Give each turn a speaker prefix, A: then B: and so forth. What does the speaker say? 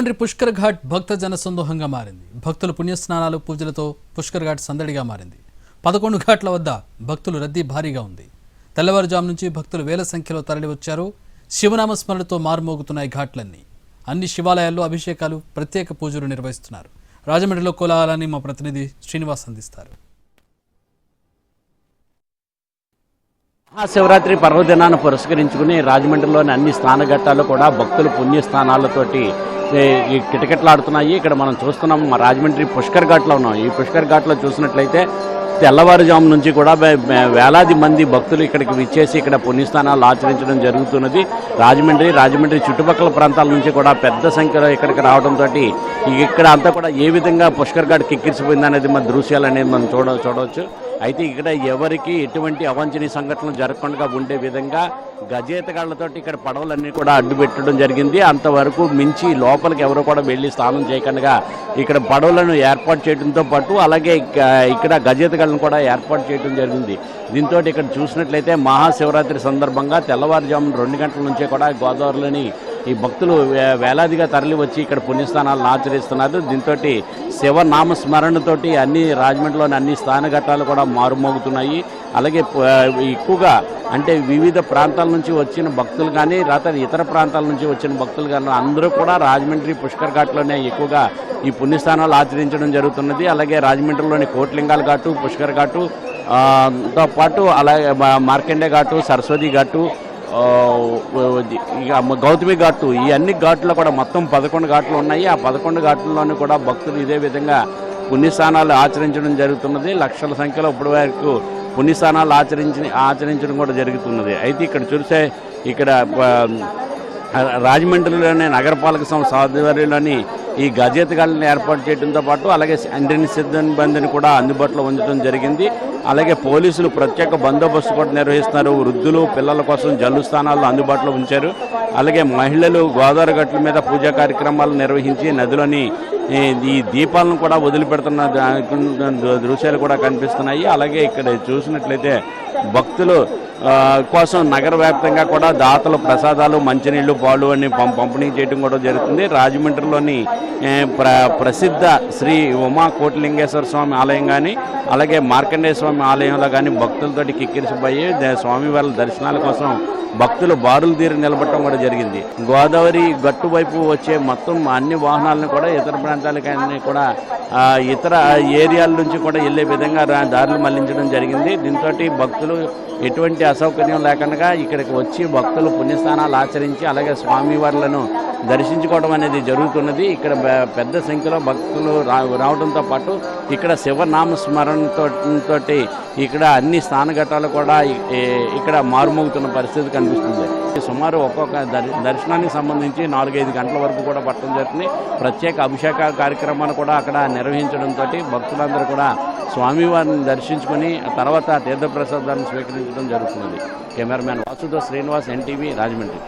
A: తండ్రి పుష్కర్ ఘాట్ భక్త జనసందోహంగా మారింది. భక్తుల పుణ్యస్నానాలు పూజలతో పుష్కర్ ఘాట్ సందడిగా మారింది. పదకొండు ఘాట్ల వద్ద భక్తులు రద్దీ భారీగా ఉంది. తెల్లవారుజాము నుంచి భక్తులు వేల సంఖ్యలో తరలివచ్చారు. శివనామ స్మరణతో మారుమోగుతున్నాయి ఘాట్లన్నీ. అన్ని శివాలయాల్లో అభిషేకాలు ప్రత్యేక పూజలు నిర్వహిస్తున్నారు. రాజమండ్రిలో కోలాహలాన్ని మా ప్రతినిధి శ్రీనివాస్ అందిస్తారు.
B: మహాశివరాత్రి పర్వదినాన్ని పురస్కరించుకుని రాజమండ్రిలోని అన్ని స్నానఘట్టాలు కూడా భక్తులు పుణ్యస్థానాలతోటి ఈ కిటకిటలాడుతున్నాయి. ఇక్కడ మనం చూస్తున్నాం మా రాజమండ్రి పుష్కర్ ఘాట్లో ఉన్నాం. ఈ పుష్కర్ ఘాట్లో చూసినట్లయితే తెల్లవారుజాము నుంచి కూడా వేలాది మంది భక్తులు ఇక్కడికి విచ్చేసి ఇక్కడ పుణ్యస్థానాలు ఆచరించడం జరుగుతున్నది. రాజమండ్రి రాజమండ్రి చుట్టుపక్కల ప్రాంతాల నుంచి కూడా పెద్ద సంఖ్యలో ఇక్కడికి రావడంతో ఇక్కడ అంతా కూడా ఏ విధంగా పుష్కర్ ఘాట్ కిక్కిరిసిపోయింది అనేది మన దృశ్యాలు అనేది మనం చూడ చూడవచ్చు. అయితే ఇక్కడ ఎవరికి ఎటువంటి అవాంఛనీయ సంఘటనలు జరగకుండా ఉండే విధంగా గజేతగాళ్ళతో ఇక్కడ పడవలన్నీ కూడా అడ్డు పెట్టడం జరిగింది. అంతవరకు మించి లోపలికి ఎవరు కూడా వెళ్ళి స్నానం చేయకుండా ఇక్కడ పడవలను ఏర్పాటు చేయడంతో పాటు అలాగే ఇక్కడ గజేతగాళ్ళను కూడా ఏర్పాటు చేయడం జరిగింది. దీంతో ఇక్కడ చూసినట్లయితే మహాశివరాత్రి సందర్భంగా తెల్లవారుజామున రెండు గంటల నుంచే కూడా గోదావరిలోని ఈ భక్తులు వేలాదిగా తరలి వచ్చి ఇక్కడ పుణ్యస్థానాలను ఆచరిస్తున్నారు. దీంతో శివనామస్మరణతోటి అన్ని రాజమండ్రిలోని అన్ని స్థానఘట్టాలు కూడా మారుమోగుతున్నాయి. అలాగే ఎక్కువగా అంటే వివిధ ప్రాంతాల నుంచి వచ్చిన భక్తులు కానీ రాత ఇతర ప్రాంతాల నుంచి వచ్చిన భక్తులు కానీ అందరూ కూడా రాజమండ్రి పుష్కర్ ఘాట్లోనే ఎక్కువగా ఈ పుణ్యస్థానాలు ఆచరించడం జరుగుతున్నది. అలాగే రాజమండ్రిలోని కోట్లింగాల ఘాటు పుష్కర్ ఘాటు తో పాటు అలాగే మా- మార్కండే ఘాటు సరస్వతి ఘాటు ఇక గౌతమి ఘాటు ఈ అన్ని ఘాట్లో కూడా మొత్తం పదకొండు ఘాట్లు ఉన్నాయి. ఆ పదకొండు ఘాట్లలోనూ కూడా భక్తులు ఇదే విధంగా పుణ్యస్థానాలు ఆచరించడం జరుగుతున్నది. లక్షల సంఖ్యలో ఇప్పటి వరకు పుణ్యస్థానాలు ఆచరించి ఆచరించడం కూడా జరుగుతున్నది. అయితే ఇక్కడ చూస్తే ఇక్కడ రాజమండ్రిలోనే రాజమండ్రిలోని నగరపాలక సంస్థ ఆధ్వర్యంలోని ఈ గజేతగాళ్ళని ఏర్పాటు చేయడంతో పాటు అలాగే అండ్రిని సిబ్బందిని కూడా అందుబాటులో ఉంచడం జరిగింది. అలాగే పోలీసులు ప్రత్యేక బందోబస్తు కూడా నిర్వహిస్తున్నారు. వృద్ధులు పిల్లల కోసం జల్లు స్థానాలను అందుబాటులో ఉంచారు. అలాగే మహిళలు గోదావరి గట్ల మీద పూజా కార్యక్రమాలు నిర్వహించి నదిలోని ఈ దీపాలను కూడా వదిలిపెడుతున్న దృశ్యాలు కూడా కనిపిస్తున్నాయి. అలాగే ఇక్కడ చూసినట్లయితే భక్తులు కోసం నగర వ్యాప్తంగా కూడా దాతలు ప్రసాదాలు మంచినీళ్ళు పాలు అని పం- పంపిణీ చేయడం కూడా జరుగుతుంది. రాజమండ్రిలోని ప్ర ప్రసిద్ధ శ్రీ ఉమా కోటిలింగేశ్వర స్వామి ఆలయం కానీ అలాగే మార్కండేయ స్వామి ఆలయంలో కానీ భక్తులతోటి కిక్కిరిసిపోయి స్వామి స్వామివారి దర్శనాల కోసం భక్తులు బారులు తీరి నిలబడటం కూడా జరిగింది. గోదావరి గట్టు వైపు వచ్చే మొత్తం అన్ని వాహనాలను కూడా ఇతర ప్రాంతాలకన్నీ కూడా ఇతర ఏరియాల నుంచి కూడా వెళ్ళే విధంగా దారులు మళ్ళించడం జరిగింది. దీంతో భక్తులు ఎటువంటి అసౌకర్యం లేకుండా ఇక్కడికి వచ్చి భక్తులు పుణ్యస్థానాలు ఆచరించి అలాగే స్వామివార్లను దర్శించుకోవడం అనేది జరుగుతున్నది. ఇక్కడ పెద్ద సంఖ్యలో భక్తులు రా రావడంతో పాటు ఇక్కడ శివనామ స్మరణతో తోటి ఇక్కడ అన్ని స్థానఘట్టాలు కూడా ఇక్కడ మారుమోగుతున్న పరిస్థితి కనిపిస్తుంది. సుమారు ఒక్కొక్క దర్శనానికి సంబంధించి నాలుగైదు గంటల వరకు కూడా పట్టడం జరుగుతుంది ప్రత్యేక అభిషేక కార్యక్రమాలు కూడా అక్కడ నిర్వహించడంతో భక్తులందరూ కూడా స్వామివారిని దర్శించుకొని తర్వాత తీర్థప్రసాదాన్ని స్వీకరించడం జరుగుతున్నది. కెమెరామ్యాన్ వాసుతో శ్రీనివాస్ ఎన్టీవీ రాజమండ్రి.